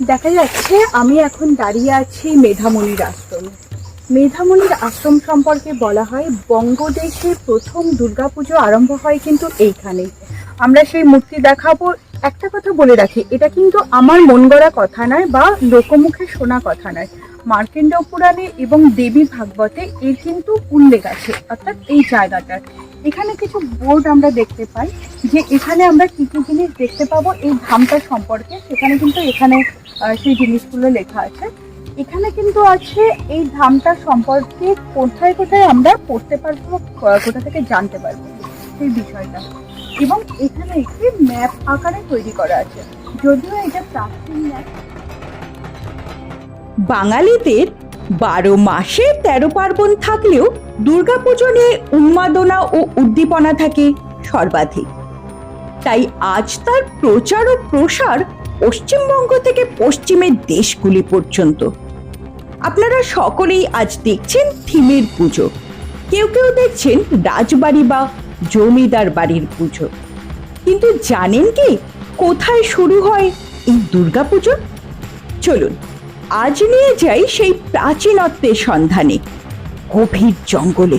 দেখা যাচ্ছে আমি এখন দাঁড়িয়ে আছি মেধামণির আশ্রমে। মেধামণির আশ্রম সম্পর্কে বলা হয়, বঙ্গদেশে প্রথম দুর্গাপুজো আরম্ভ হয় কিন্তু এইখানেই আমরা সেই মূর্তি দেখাবো। একটা কথা বলে রাখি, এটা কিন্তু আমার মন গড়া কথা নয় বা লোকমুখে শোনা কথা নয়। মার্কেন্ড পুরাণে এবং দেবী ভাগবতে এর কিন্তু উল্লেখ আছে, অর্থাৎ এই জায়গাটার। এখানে কিছু বোর্ড আমরা দেখতে পাই, যে এখানে আমরা কি কি জিনিস দেখতে পাবো, এই ধামটা সম্পর্কে। সেখানে কিন্তু এখানে সেই জিনিসগুলো লেখা আছে। এখানে কিন্তু আছে এই ধামটা সম্পর্কে কোথায় কোথায় আমরা পড়তে পারব কোথা থেকে জানতে পারব সেই বিষয়টা। এবং এখানে একটি ম্যাপ আকারে তৈরি করা আছে। যদিও এটা প্রাচীন ম্যাপ বাঙালিদের বারো মাসে তেরো পার্বণ থাকলেও দুর্গাপুজো নিয়ে উন্মাদনা ও উদ্দীপনা থাকে সর্বাধিক। তাই আজ তার প্রচার ও প্রসার পশ্চিমবঙ্গ থেকে পশ্চিমের দেশগুলি পর্যন্ত। আপনারা সকলেই আজ দেখছেন থিমের পুজো। কেউ কেউ দেখছেন রাজবাড়ি বা জমিদার বাড়ির পুজো। কিন্তু জানেন কি কোথায় শুরু হয় এই দুর্গাপুজো? চলুন আজ নিয়ে যাই সেই প্রাচীনত্বের সন্ধানে, গভীর জঙ্গলে।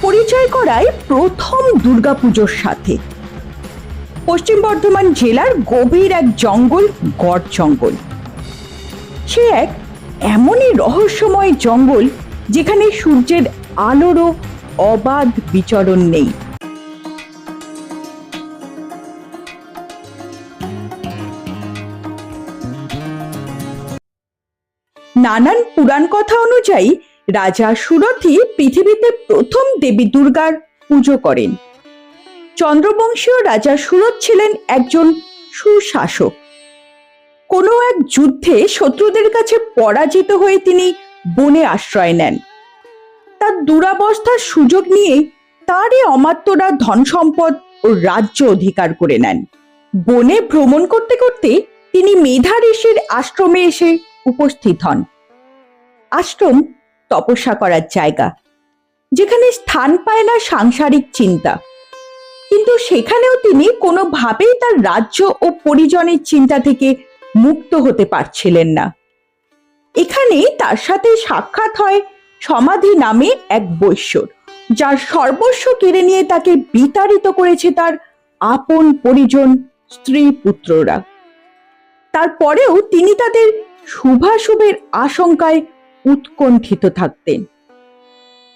পরিচয় করায় প্রথম দুর্গাপুজোর সাথে। পশ্চিম বর্ধমান জেলার গভীর এক জঙ্গল, গড় জঙ্গল। সে এক এমনই রহস্যময় জঙ্গল যেখানে সূর্যের আলোরও অবাধ বিচরণ নেই। নানান পুরাণ কথা অনুযায়ী রাজা সুরথি পৃথিবীতে প্রথম দেবী দুর্গার পুজো করেন। চন্দ্রবংশীয় রাজা সুরথ ছিলেন একজন সুশাসক। কোনো এক যুদ্ধে শত্রুদের কাছে পরাজিত হয়ে তিনি বনে আশ্রয় নেন। তার দুরাবস্থার সুযোগ নিয়ে তারই অমাত্যরা ধন সম্পদ ও রাজ্য অধিকার করে নেন। বনে ভ্রমণ করতে করতে তিনি মেধা ঋষির আশ্রমে এসে উপস্থিত হন। আশ্রম তপস্যা করার জায়গা, যেখানে স্থান পায় না সাংসারিক চিন্তা। কিন্তু সেখানেও তিনি কোনোভাবেই তার রাজ্য ও পরিজনের চিন্তা থেকে মুক্ত হতে পারছিলেন না। এখানে তার সাথে সাক্ষাৎ হয় সমাধি নামে এক বৈশ্যর, যার সর্বস্ব কেড়ে নিয়ে তাকে বিতাড়িত করেছে তার আপন পরিজন স্ত্রী পুত্ররা। তারপরেও তিনি তাদের শুভাশুভের আশঙ্কায় উৎকণ্ঠিত থাকতেন।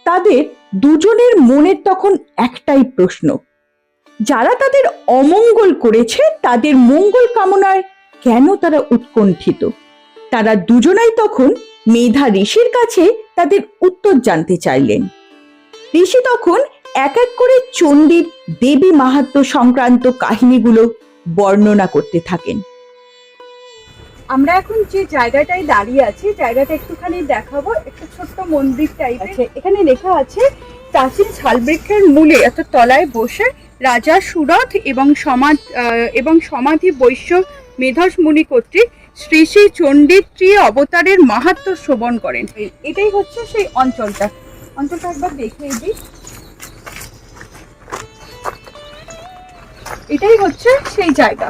তাদের দুজনের মনের তখন একটাই প্রশ্ন, যারা তাদের অমঙ্গল করেছে, তাদের মঙ্গল কামনায় কেন তারা উৎকণ্ঠিত? তারা দুজনাই তখন মেধা ঋষির কাছে তাদের উত্তর জানতে চাইলেন। ঋষি তখন এক এক করে চণ্ডীর দেবী মাহাত্ম্য সংক্রান্ত কাহিনীগুলো বর্ণনা করতে থাকেন। আমরা এখন যে জায়গাটায় দাঁড়িয়ে আছি জায়গাটা একটুখানি দেখাবো একটা ছোট্ট মন্দির টাইপ আছে এখানে লেখা আছে প্রাচীন শালবৃক্ষের মূলে এত তলায় বসে রাজা সুরথ এবং সমাজ এবং সমাধি বৈশ্য মেধস মুনি কর্তৃক শ্রী শ্রী চণ্ডী ত্রি অবতারের মাহাত্ম শ্রবণ করেন। এটাই হচ্ছে সেই অঞ্চলটা। অঞ্চলটা একবার দেখিয়ে দিই। এটাই হচ্ছে সেই জায়গা।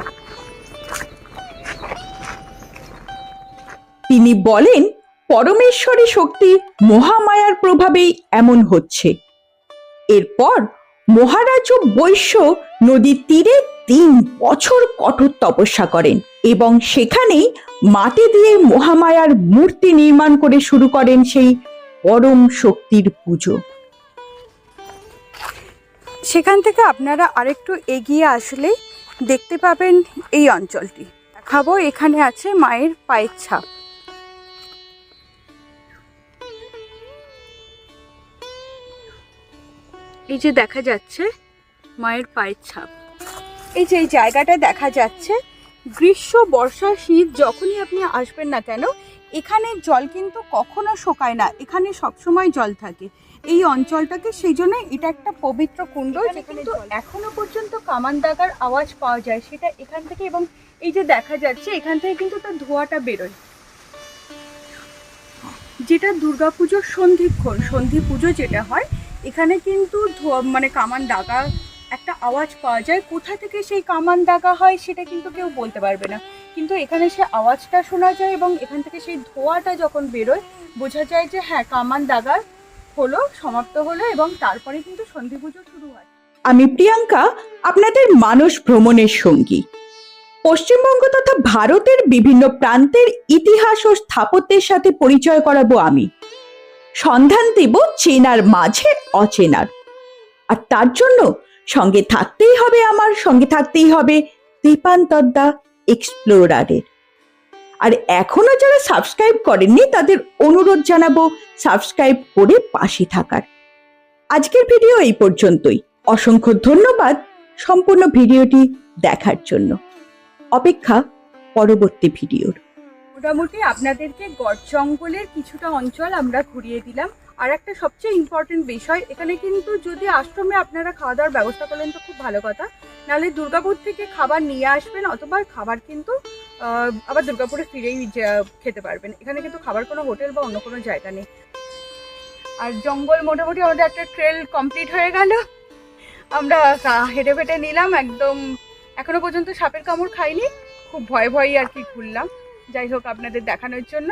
তিনি বলেন, পরমেশ্বরী শক্তি মহামায়ার প্রভাবেই এমন হচ্ছে। এরপর মহারাজ বৈশ্য নদীর তীরে তিন বছর কঠোর তপস্যা করেন এবং সেখানেই মাটি দিয়ে মহামায়ার মূর্তি নির্মাণ করে শুরু করেন সেই পরম শক্তির পুজো। সেখান থেকে আপনারা আরেকটু এগিয়ে আসলে দেখতে পাবেন এই অঞ্চলটি। দেখাবো, এখানে আছে মায়ের পায়ের ছাপ। এই যে দেখা যাচ্ছে মায়ের পায়ের ছাপ। এই যে এই জায়গাটা দেখা যাচ্ছে গ্রীষ্ম বর্ষা শীত যখনই আপনি আসবেন না কেন এখানে জল কিন্তু কখনো শোকায় না। এখানে সবসময় জল থাকে। এই অঞ্চলটাকে সেই জন্য এটা একটা পবিত্র কুণ্ড যেখানে এখনও পর্যন্ত কামান দাগার আওয়াজ পাওয়া যায় সেটা এখান থেকে এবং এই যে দেখা যাচ্ছে এখান থেকে কিন্তু তার ধোঁয়াটা বেরোয়। যেটা দুর্গাপুজোর সন্ধিক্ষণ সন্ধি পুজো যেটা হয় এখানে কিন্তু মানে কামান দাগা একটা আওয়াজ পাওয়া যায়। কোথা থেকে সেই কামান দাগা হয় সেটা কিন্তু কেউ বলতে পারবে না। কিন্তু এখানে সে আওয়াজটা শোনা যায় এবং এখান থেকে সেই ধোঁয়াটা যখন বেরোয়, বোঝা যায় যে হ্যাঁ কামান দাগার হলো, সমাপ্ত হলো এবং তারপরে কিন্তু সন্ধি পুজো শুরু হয়। আমি প্রিয়াঙ্কা, আপনাদের মানুষ ভ্রমণের সঙ্গী। পশ্চিমবঙ্গ তথা ভারতের বিভিন্ন প্রান্তের ইতিহাস ও স্থাপত্যের সাথে পরিচয় করাবো আমি। সন্ধান দেব চেনার মাঝে অচেনার। আর তার জন্য সঙ্গে থাকতেই হবে আমার, সঙ্গে থাকতেই হবে দীপান্তরদা এক্সপ্লোরারের। আর এখনও যারা সাবস্ক্রাইব করেননি, তাদের অনুরোধ জানাব সাবস্ক্রাইব করে পাশে থাকার। আজকের ভিডিও এই পর্যন্তই। অসংখ্য ধন্যবাদ সম্পূর্ণ ভিডিওটি দেখার জন্য। অপেক্ষা পরবর্তী ভিডিওর। মোটামুটি আপনাদেরকে গড় জঙ্গলের কিছুটা অঞ্চল আমরা ঘুরিয়ে দিলাম। আর একটা সবচেয়ে ইম্পর্টেন্ট বিষয়, এখানে কিন্তু যদি আশ্রমে আপনারা খাওয়া দাওয়ার ব্যবস্থা করলেন তো খুব ভালো কথা। নাহলে দুর্গাপুর থেকে খাবার নিয়ে আসবেন, অথবা খাবার কিন্তু আবার দুর্গাপুরে ফিরেই খেতে পারবেন। এখানে কিন্তু খাবার কোনো হোটেল বা অন্য কোনো জায়গা নেই। আর জঙ্গল মোটামুটি আমাদের একটা ট্রেল কমপ্লিট হয়ে গেল। আমরা হেঁটে ফেটে নিলাম, একদম এখনও পর্যন্ত সাপের কামড় খাইনি। খুব ভয়ে ভয়ে আর কি ঘুরলাম। যাই হোক আপনাদের দেখানোর জন্য।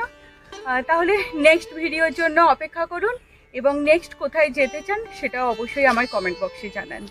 তাহলে নেক্সট ভিডিওর জন্য অপেক্ষা করুন এবং নেক্সট কোথায় যেতে চান সেটা অবশ্যই আমার কমেন্ট বক্সে জানান।